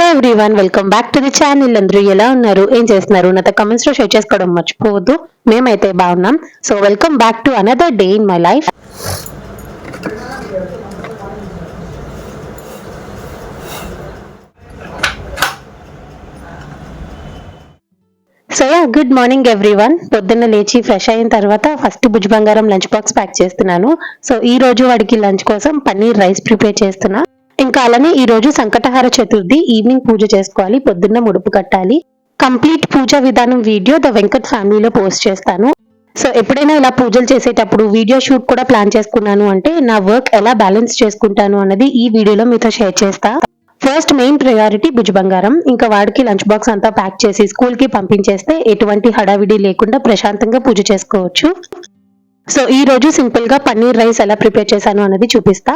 Hello everyone welcome back to the channel. అందరూ ఎలా ఉన్నారు? ఏం చేస్తున్నారు? నాతో కమెంట్స్లో షేర్ చేసుకోవడం మర్చిపోవద్దు. మేమైతే బాగున్నాం. So welcome back to another day in my life so yeah good morning everyone పొద్దున్న లేచి ఫ్రెష్ అయిన తర్వాత ఫస్ట్ భుజ్ బంగారం లంచ్ బాక్స్ ప్యాక్ చేస్తున్నాను. సో ఈ రోజు వాడికి లంచ్ కోసం పన్నీర్ రైస్ ప్రిపేర్ చేస్తున్నా. ఇంకా అలానే ఈ రోజు సంకటహార చతుర్థి ఈవినింగ్ పూజ చేసుకోవాలి పొద్దున్న ముడుపు కట్టాలి. కంప్లీట్ పూజా విధానం వీడియో ద వెంకట్ ఫ్యామిలీలో పోస్ట్ చేస్తాను. సో ఎప్పుడైనా ఇలా పూజలు చేసేటప్పుడు వీడియో షూట్ కూడా ప్లాన్ చేసుకున్నాను అంటే నా వర్క్ ఎలా బ్యాలెన్స్ చేసుకుంటాను అన్నది ఈ వీడియోలో మీతో షేర్ చేస్తా. ఫస్ట్ మెయిన్ ప్రయారిటీ భుజ బంగారం. ఇంకా వాడికి లంచ్ బాక్స్ అంతా ప్యాక్ చేసి స్కూల్కి పంపించేస్తే ఎటువంటి హడావిడి లేకుండా ప్రశాంతంగా పూజ చేసుకోవచ్చు. సో ఈ రోజు సింపుల్గా పన్నీర్ రైస్ ఎలా ప్రిపేర్ చేశాను అన్నది చూపిస్తా.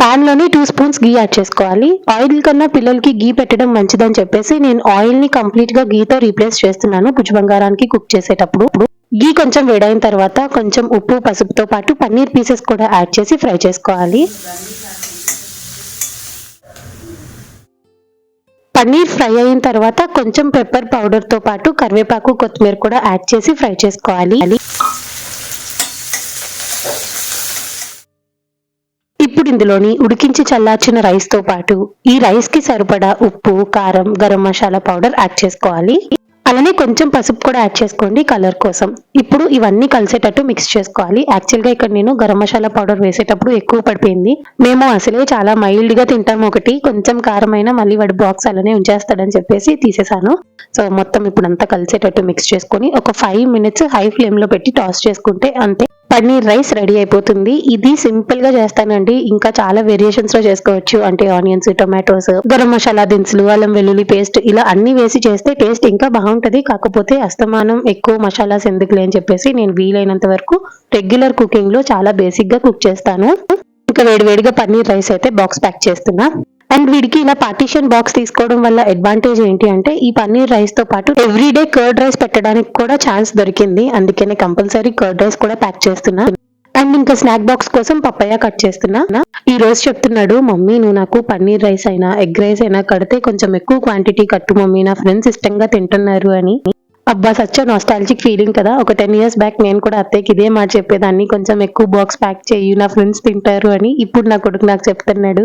Pan two spoons ghee add చేసుకోవాలి. ఆయిల్ కన్నా పిల్లలకి గీ పెట్టడం మంచిదని చెప్పేసి నేను ఆయిల్ని కంప్లీట్గా గీతో రీప్లేస్ చేస్తున్నాను భుజ బంగారానికి కుక్ చేసేటప్పుడు. గీ కొంచెం వేడైన తర్వాత కొంచెం ఉప్పు పసుపుతో పాటు పన్నీర్ పీసెస్ కూడా యాడ్ చేసి ఫ్రై చేసుకోవాలి. పన్నీర్ ఫ్రై అయిన తర్వాత కొంచెం పెప్పర్ పౌడర్తో పాటు కరివేపాకు కొత్తిమీర కూడా యాడ్ చేసి ఫ్రై చేసుకోవాలి. ఇప్పుడు ఇందులోని ఉడికించి చల్లార్చిన రైస్తో పాటు ఈ రైస్కి సరిపడా ఉప్పు కారం గరం మసాలా పౌడర్ యాడ్ చేసుకోవాలి. అలానే కొంచెం పసుపు కూడా యాడ్ చేసుకోండి కలర్ కోసం. ఇప్పుడు ఇవన్నీ కలిసేటట్టు మిక్స్ చేసుకోవాలి. యాక్చువల్గా ఇక్కడ నేను గరం మసాలా పౌడర్ వేసేటప్పుడు ఎక్కువ పడిపోయింది. మేము అసలే చాలా మైల్డ్గా తింటాం ఒకటి కొంచెం కారమైన మళ్ళీ వాడి బాక్స్ అలానే ఉంచేస్తాడని చెప్పేసి తీసేసాను. సో మొత్తం ఇప్పుడు అంతా కలిసేటట్టు మిక్స్ చేసుకొని ఒక ఫైవ్ మినిట్స్ హై ఫ్లేమ్లో పెట్టి టాస్ చేసుకుంటే అంతే. పన్నీర్ రైస్ రెడీ అయిపోతుంది. ఇది సింపుల్గా చేస్తానండి. ఇంకా చాలా వేరియేషన్స్లో చేసుకోవచ్చు. అంటే ఆనియన్స్ టొమాటోస్ గరం మసాలా దినుసులు అల్లం వెల్లుల్లి పేస్ట్ ఇలా అన్ని వేసి చేస్తే టేస్ట్ ఇంకా బాగుంటది. కాకపోతే అస్తమానం ఎక్కువ మసాలాస్ ఎందుకులే అని చెప్పేసి నేను వీలైనంత వరకు రెగ్యులర్ కుకింగ్లో చాలా బేసిక్గా కుక్ చేస్తాను. ఇంకా వేడివేడిగా పన్నీర్ రైస్ అయితే బాక్స్ ప్యాక్ చేస్తున్నా. అండ్ వీడికి ఇలా పార్టీషన్ బాక్స్ తీసుకోవడం వల్ల అడ్వాంటేజ్ ఏంటి అంటే ఈ పన్నీర్ రైస్తో పాటు ఎవ్రీడే కర్డ్ రైస్ పెట్టడానికి కూడా ఛాన్స్ దొరికింది. అందుకనే కంపల్సరీ కర్డ్ రైస్ కూడా ప్యాక్ చేస్తున్నా. అండ్ ఇంకా స్నాక్ బాక్స్ కోసం పప్పయ్య కట్ చేస్తున్నా. ఈ రోజు చెప్తున్నాడు మమ్మీ నువ్వు నాకు పన్నీర్ రైస్ అయినా ఎగ్ రైస్ అయినా కడితే కొంచెం ఎక్కువ క్వాంటిటీ కట్టు మమ్మీ. నా ఫ్రెండ్స్ ఇష్టంగా తింటున్నారు అని. అబ్బా సచ్చ నాస్టాలజిక్ ఫీలింగ్ కదా. ఒక టెన్ ఇయర్స్ బ్యాక్ నేను కూడా అత్తయ్యకి ఇదే మాట చెప్పేదాన్ని. కొంచెం ఎక్కువ బాక్స్ ప్యాక్ చేయు నా ఫ్రెండ్స్ తింటారు అని. ఇప్పుడు నా కొడుకు నాకు చెప్తున్నాడు.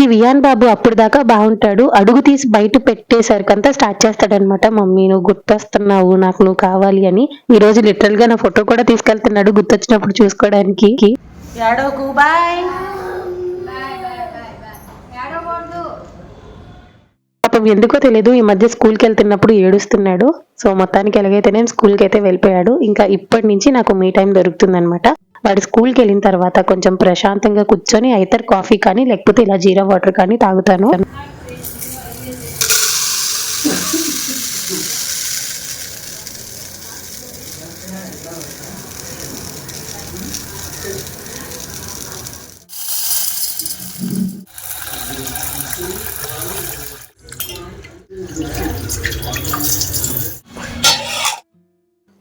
కి వియాన్ బాబు అప్పుడు దాకా బాగుంటాడు. అడుగు తీసి బయట పెట్టేసరికంతా స్టార్ట్ చేస్తాడనమాట మమ్మీ నువ్వు గుర్తొస్తున్నావు నాకు నువ్వు కావాలి అని. ఈ రోజు లిటరల్గా నా ఫోటో కూడా తీసుకెళ్తున్నాడు గుర్తొచ్చినప్పుడు చూసుకోవడానికి. బాయ్. పాపం ఎందుకో తెలియదు ఈ మధ్య స్కూల్కి వెళ్తున్నప్పుడు ఏడుస్తున్నాడు. సో మొత్తానికి ఎలాగైతే నేను స్కూల్కి అయితే వెళ్ళిపోయాడు. ఇంకా ఇప్పటి నుంచి నాకు మీ టైం దొరుకుతుంది వాడు స్కూల్కి వెళ్ళిన తర్వాత కొంచెం ప్రశాంతంగా కూర్చొని అయితే కాఫీ కానీ లేకపోతే ఇలా జీరా వాటర్ కానీ తాగుతాను.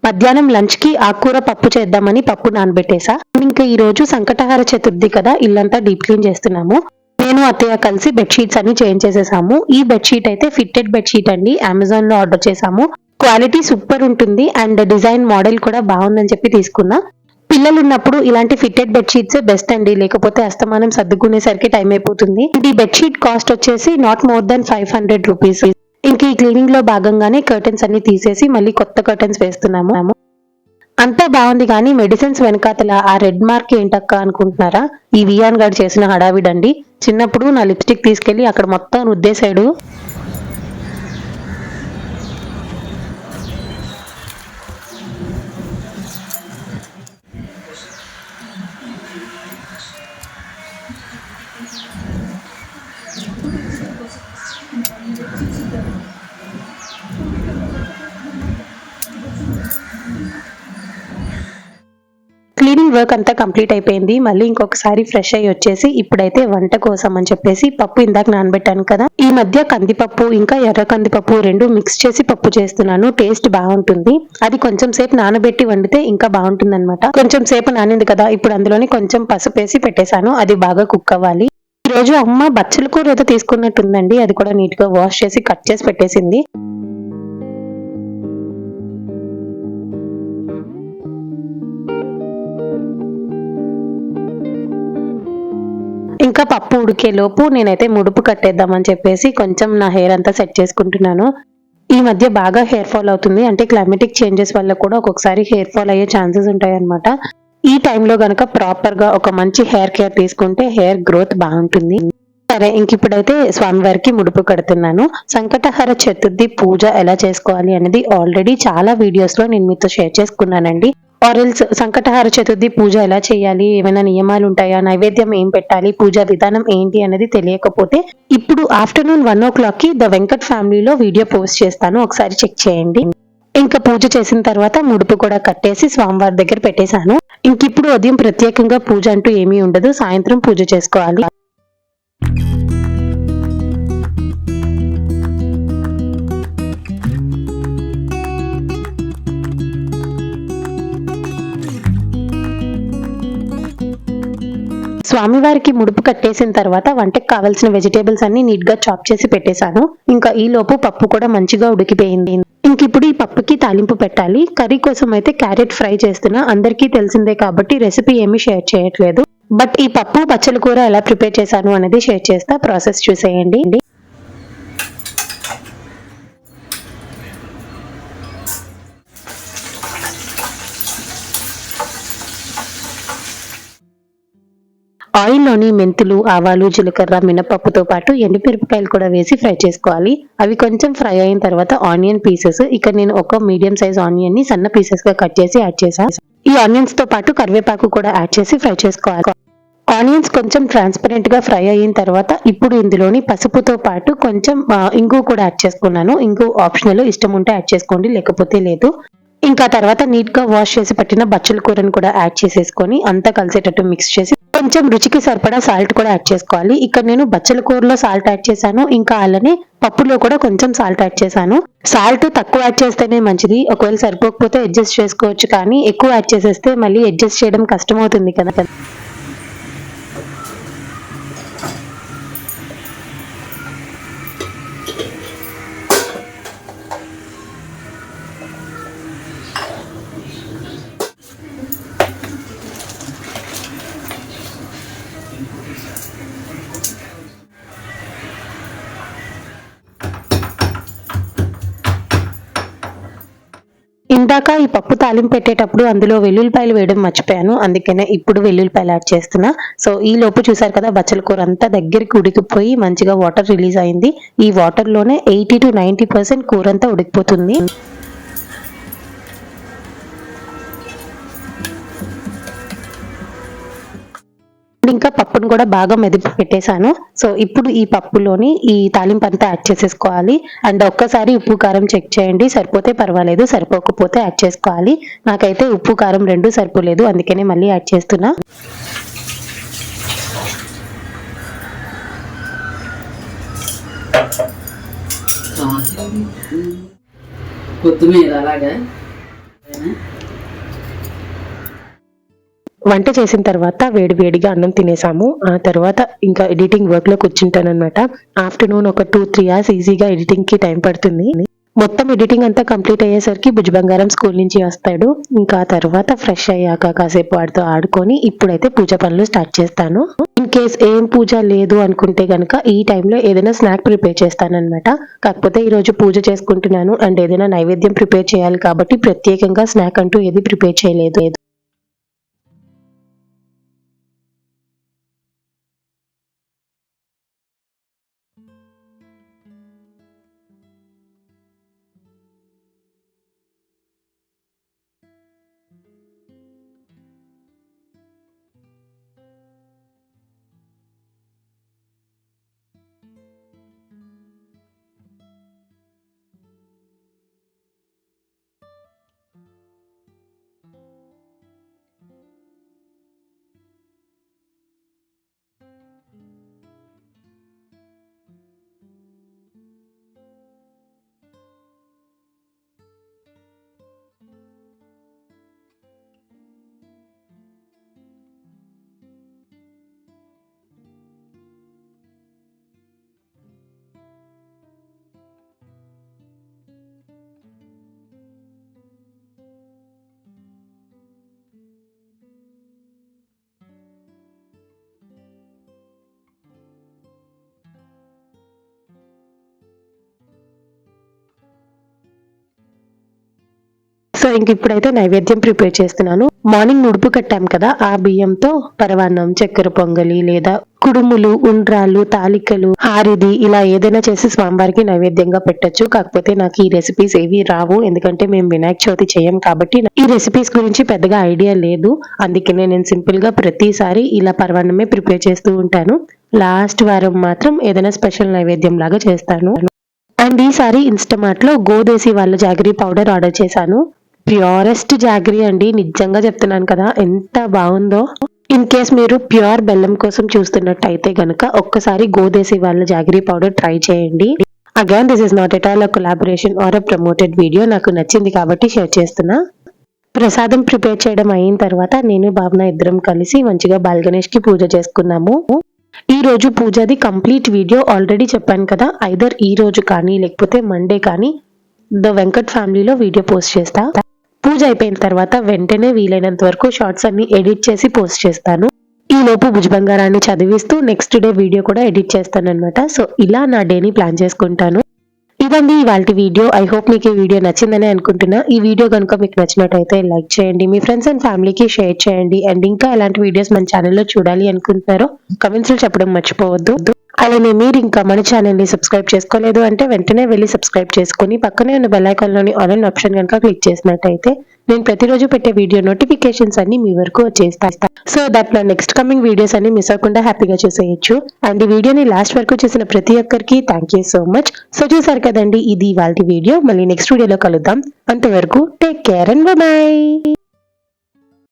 మధ్యాహ్నం లంచ్కి ఆకుకూర పప్పు చేద్దామని పప్పు నానబెట్టేసా ఇంకా ఈ రోజు సంకటహార చతుర్థి కదా ఇల్లంతా డీప్ క్లీన్ చేస్తున్నాము. నేను అత్తయ్య కలిసి బెడ్షీట్స్ అన్ని చేంజ్ చేసేసాము ఈ బెడ్షీట్ అయితే ఫిట్టెడ్ బెడ్షీట్ అండి. అమెజాన్లో ఆర్డర్ చేసాము క్వాలిటీ సూపర్ ఉంటుంది అండ్ డిజైన్ మోడల్ కూడా బాగుందని చెప్పి తీసుకున్నా. పిల్లలు ఉన్నప్పుడు ఇలాంటి ఫిట్టెడ్ బెడ్షీట్స్ బెస్ట్ అండి. లేకపోతే అస్తమానం సర్దుకునేసరికి టైం అయిపోతుంది. ఈ బెడ్షీట్ కాస్ట్ వచ్చేసి not more than five hundred rupees. ఇంక ఈ క్లీనింగ్లో భాగంగానే కర్టన్స్ అన్ని తీసేసి మళ్ళీ కొత్త కర్టన్స్ వేస్తున్నాము. అంతా బాగుంది కానీ మెడిసిన్స్ వెనకాతల ఆ రెడ్ మార్క్ ఏంటక్క అనుకుంటున్నారా? ఈ వియాన్ గారు చేసిన హడావిడండి. చిన్నప్పుడు నా లిప్స్టిక్ తీసుకెళ్ళి అక్కడ మొత్తం రుద్దేశాడు. వర్క్ అంతా కంప్లీట్ అయిపోయింది. మళ్ళీ ఇంకొకసారి ఫ్రెష్ అయ్యి వచ్చేసి ఇప్పుడైతే వంట కోసం అని చెప్పేసి పప్పు ఇందాక నానబెట్టాను కదా. ఈ మధ్య కందిపప్పు ఇంకా ఎర్ర కందిపప్పు రెండు మిక్స్ చేసి పప్పు చేస్తున్నాను. టేస్ట్ బాగుంటుంది. అది కొంచెం సేపు నానబెట్టి వండితే ఇంకా బాగుంటుంది అనమాట కొంచెం సేపు నానింది కదా. ఇప్పుడు అందులోనే కొంచెం పసుపు వేసి పెట్టేశాను. అది బాగా కుక్ అవ్వాలి. ఈ రోజు అమ్మ బచ్చల కూర ఏదో తీసుకున్నట్టుందండి. అది కూడా నీట్గా వాష్ చేసి కట్ చేసి పెట్టేసింది. పప్పు ఉడికే లోపు నేనైతే ముడుపు కట్టేద్దామని చెప్పేసి కొంచెం నా హెయిర్ అంతా సెట్ చేసుకుంటున్నాను. ఈ మధ్య బాగా హెయిర్ ఫాల్ అవుతుంది. అంటే క్లైమేటిక్ చేంజెస్ వల్ల కూడా ఒక్కొక్కసారి హెయిర్ ఫాల్ అయ్యే ఛాన్సెస్ ఉంటాయి అనమాట ఈ టైంలో గనక ప్రాపర్గా ఒక మంచి హెయిర్ కేర్ తీసుకుంటే హెయిర్ గ్రోత్ బాగుంటుంది. సరే ఇంక ఇప్పుడైతే స్వామివారికి ముడుపు కడుతున్నాను. సంకటహర చతుర్థి పూజ ఎలా చేసుకోవాలి అనేది ఆల్రెడీ చాలా వీడియోస్లో నేను మీతో షేర్ చేసుకున్నానండి. ఆరెల్స్ సంకటహార చతుర్థి పూజ ఎలా చేయాలి? ఏమైనా నియమాలు ఉంటాయా నైవేద్యం ఏం పెట్టాలి? పూజా విధానం ఏంటి అనేది తెలియకపోతే ఇప్పుడు ఆఫ్టర్నూన్ వన్ ఓ క్లాక్కి ద వెంకట్ ఫ్యామిలీలో వీడియో పోస్ట్ చేస్తాను. ఒకసారి చెక్ చేయండి. ఇంకా పూజ చేసిన తర్వాత ముడుపు కూడా కట్టేసి స్వామివారి దగ్గర పెట్టేశాను. ఇంక ఇప్పుడు ఉదయం ప్రత్యేకంగా పూజ అంటూ ఏమీ ఉండదు. సాయంత్రం పూజ చేసుకోవాలి. స్వామివారికి ముడుపు కట్టేసిన తర్వాత వంటకు కావాల్సిన వెజిటేబుల్స్ అన్ని నీట్గా చాప్ చేసి పెట్టేశాను. ఇంకా ఈ లోపు పప్పు కూడా మంచిగా ఉడికిపోయింది. ఇంక ఇప్పుడు ఈ పప్పుకి తాలింపు పెట్టాలి. కర్రీ కోసం అయితే క్యారెట్ ఫ్రై చేస్తున్నా. అందరికీ తెలిసిందే కాబట్టి రెసిపీ ఏమీ షేర్ చేయట్లేదు. బట్ ఈ పప్పు పచ్చల కూర ఎలా ప్రిపేర్ చేశాను అనేది షేర్ చేస్తా. ప్రాసెస్ చూసేయండి. ఆయిల్లోని మెంతులు ఆవాలు జీలకర్ర మినపప్పుతో పాటు ఎండుమిరపకాయలు కూడా వేసి ఫ్రై చేసుకోవాలి. అవి కొంచెం ఫ్రై అయిన తర్వాత ఆనియన్ పీసెస్. ఇక్కడ నేను ఒక మీడియం సైజ్ ఆనియన్ని సన్న పీసెస్గా కట్ చేసి యాడ్ చేశాను ఈ ఆనియన్స్తో పాటు కరివేపాకు కూడా యాడ్ చేసి ఫ్రై చేసుకోవాలి. ఆనియన్స్ కొంచెం ట్రాన్స్పరెంట్గా ఫ్రై అయిన తర్వాత ఇప్పుడు ఇందులోని పసుపుతో పాటు కొంచెం ఇంగు కూడా యాడ్ చేసుకున్నాను. ఇంగు ఆప్షనల్ ఇష్టం ఉంటే యాడ్ చేసుకోండి లేకపోతే లేదు. ఇంకా తర్వాత నీట్గా వాష్ చేసి పట్టిన బచ్చల కూరను కూడా యాడ్ చేసేసుకొని అంతా కలిసేటట్టు మిక్స్ చేసి కొంచెం రుచికి సరిపడా సాల్ట్ కూడా యాడ్ చేసుకోవాలి. ఇక్కడ నేను బచ్చల కూరలో సాల్ట్ యాడ్ చేశాను. ఇంకా అలానే పప్పులో కూడా కొంచెం సాల్ట్ యాడ్ చేశాను. సాల్ట్ తక్కువ యాడ్ చేస్తేనే మంచిది. ఒకవేళ సరిపోకపోతే అడ్జస్ట్ చేసుకోవచ్చు కానీ ఎక్కువ యాడ్ చేసేస్తే మళ్ళీ అడ్జస్ట్ చేయడం కష్టం అవుతుంది కదా. ఇందాక ఈ పప్పు తాలింపు పెట్టేటప్పుడు అందులో వెల్లుల్లిపాయలు వేయడం మర్చిపోయాను. అందుకనే ఇప్పుడు వెల్లుల్లిపాయలు యాడ్ చేస్తున్నా. సో ఈ లోపు చూసారు కదా బచ్చల కూర అంతా దగ్గరికి ఉడికిపోయి మంచిగా వాటర్ రిలీజ్ అయింది. ఈ వాటర్లోనే ఎయిటీ టు నైన్టీ పర్సెంట్ కూర అంతా ఉడికిపోతుంది. ఇంకా పప్పును కూడా బాగా మెదిపి పెట్టేశాను. సో ఇప్పుడు ఈ పప్పులోని ఈ తాలింపు అంతా యాడ్ చేసేసుకోవాలి. అండ్ ఒక్కసారి ఉప్పు కారం చెక్ చేయండి. సరిపోతే పర్వాలేదు. సరిపోకపోతే యాడ్ చేసుకోవాలి. నాకైతే ఉప్పు కారం రెండు సరిపోలేదు. అందుకనే మళ్ళీ యాడ్ చేస్తున్నా. కొత్తిమీర అలాగా. వంట చేసిన తర్వాత వేడి వేడిగా అన్నం తినేసాము. ఆ తర్వాత ఇంకా ఎడిటింగ్ వర్క్లో కూర్చుంటాను అనమాట ఆఫ్టర్నూన్ ఒక టూ త్రీ అవర్స్ ఈజీగా ఎడిటింగ్కి టైం పడుతుంది. మొత్తం ఎడిటింగ్ అంతా కంప్లీట్ అయ్యేసరికి భుజ బంగారం స్కూల్ నుంచి వస్తాడు. ఇంకా తర్వాత ఫ్రెష్ అయ్యాక కాసేపు వాడితో ఆడుకొని ఇప్పుడైతే పూజ పనులు స్టార్ట్ చేస్తాను. ఇన్ కేస్ ఏం పూజ లేదు అనుకుంటే గనక ఈ టైంలో ఏదైనా స్నాక్ ప్రిపేర్ చేస్తానన్నమాట. కాకపోతే ఈ రోజు పూజ చేసుకుంటున్నాను. అండ్ ఏదైనా నైవేద్యం ప్రిపేర్ చేయాలి కాబట్టి ప్రత్యేకంగా స్నాక్ అంటూ ఏది ప్రిపేర్ చేయలేదు. సో ఇంక ఇప్పుడైతే నైవేద్యం ప్రిపేర్ చేస్తున్నాను. మార్నింగ్ ఉడుపు కట్టాం కదా ఆ బియ్యంతో పరవాన్నం చక్కెర పొంగలి లేదా కుడుములు ఉండ్రాళ్ళు తాలికలు హారిది ఇలా ఏదైనా చేసి స్వామివారికి నైవేద్యంగా పెట్టొచ్చు. కాకపోతే నాకు ఈ రెసిపీస్ ఏవి రావు. ఎందుకంటే మేము వినాయక చవితి చేయం కాబట్టి ఈ రెసిపీస్ గురించి పెద్దగా ఐడియా లేదు. అందుకనే నేను సింపుల్గా ప్రతిసారి ఇలా పరవాన్నమే ప్రిపేర్ చేస్తూ ఉంటాను. లాస్ట్ వారం మాత్రం ఏదైనా స్పెషల్ నైవేద్యం లాగా చేస్తాను. అండ్ ఈసారి ఇన్స్టమార్ట్లో గోదేశీ వాళ్ళ జాగరీ పౌడర్ ఆర్డర్ చేశాను. ప్యూరెస్ట్ జాగ్రీ అండి నిజంగా చెప్తున్నాను కదా ఎంత బాగుందో. ఇన్ కేస్ మీరు ప్యూర్ బెల్లం కోసం చూస్తున్నట్టయితే గనక ఒక్కసారి గోదేశీ వాళ్ళ జాగరీ పౌడర్ ట్రై చేయండి. Again this is not at all collaboration or a promoted video నాకు నచ్చింది కాబట్టి షేర్ చేస్తున్నా. ప్రసాదం ప్రిపేర్ చేయడం అయిన తర్వాత నేను భావన ఇద్దరం కలిసి మంచిగా బాల్గణేష్కి పూజ చేసుకున్నాము. ఈ రోజు పూజది కంప్లీట్ వీడియో ఆల్రెడీ చెప్పాను కదా ఐదర్ ఈ రోజు కానీ లేకపోతే మండే కానీ ద వెంకట్ ఫ్యామిలీలో వీడియో పోస్ట్ చేస్తా. పూజ అయిపోయిన తర్వాత వెంటనే వీలైనంత వరకు షార్ట్స్ అన్ని ఎడిట్ చేసి పోస్ట్ చేస్తాను. ఈ లోపు భుజబంగారాన్ని చదివిస్తూ నెక్స్ట్ డే వీడియో కూడా ఎడిట్ చేస్తాను అనమాట సో ఇలా నా డేని ప్లాన్ చేసుకుంటాను. ఇదండి ఇవాళ వీడియో. ఐ హోప్ మీకు ఈ వీడియో నచ్చిందని అనుకుంటున్నా. ఈ వీడియో కనుక మీకు నచ్చినట్టయితే లైక్ చేయండి. మీ ఫ్రెండ్స్ అండ్ ఫ్యామిలీకి షేర్ చేయండి. అండ్ ఇంకా ఎలాంటి వీడియోస్ మన ఛానల్లో చూడాలి అనుకుంటున్నారో కమెంట్స్లో చెప్పడం మర్చిపోవద్దు. అలానే మీరు ఇంకా మన ఛానల్ని సబ్స్క్రైబ్ చేసుకోలేదు అంటే వెంటనే వెళ్ళి సబ్స్క్రైబ్ చేసుకుని పక్కనే ఉన్న బెల్లైకాన్లోని ఆన్లైన్ ఆప్షన్ కనుక క్లిక్ చేసినట్టయితే నేను ప్రతిరోజు పెట్టే వీడియో నోటిఫికేషన్స్ అన్ని మీ వరకు వచ్చేస్తా సో దట్ నా నెక్స్ట్ కమింగ్ వీడియోస్ అన్ని మిస్ అవ్వకుండా హ్యాపీగా చూసేయచ్చు. అండ్ ఈ వీడియోని లాస్ట్ వరకు చూసిన ప్రతి ఒక్కరికి thank you so much so చూసారు కదండి ఇది వాళ్ళ వీడియో మళ్ళీ నెక్స్ట్ వీడియోలో కలుద్దాం. అంతవరకు టేక్ కేర్ అండ్ బాయ్